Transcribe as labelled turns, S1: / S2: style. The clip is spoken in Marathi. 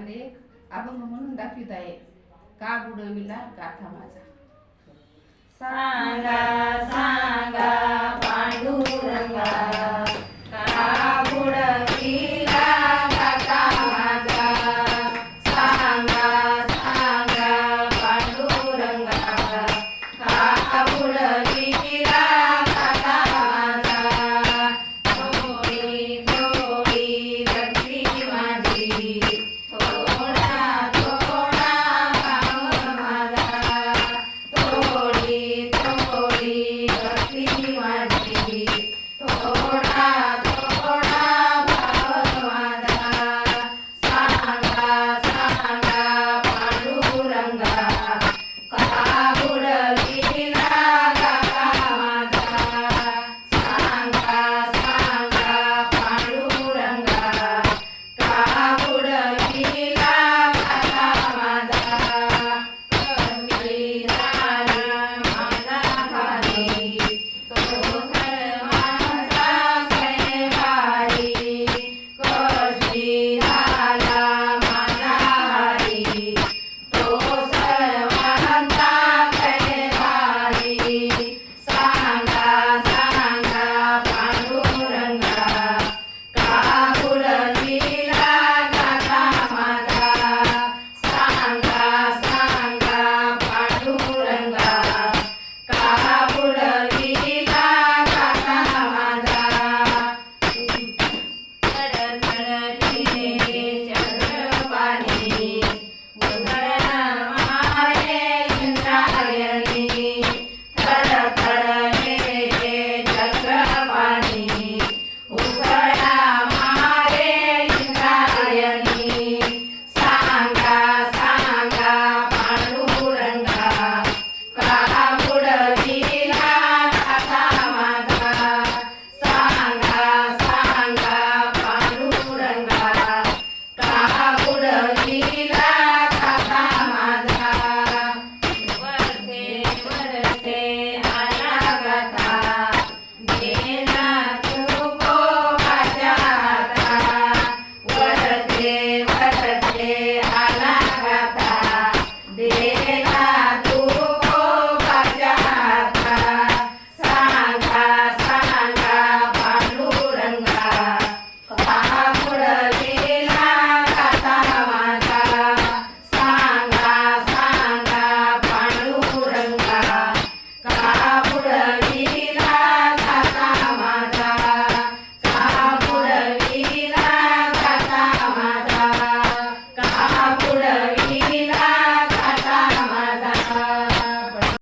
S1: तुम्हाला एक अभंग म्हणून दाखवित आहे का बुडविला गाथा माझा.
S2: सांगा. Amen.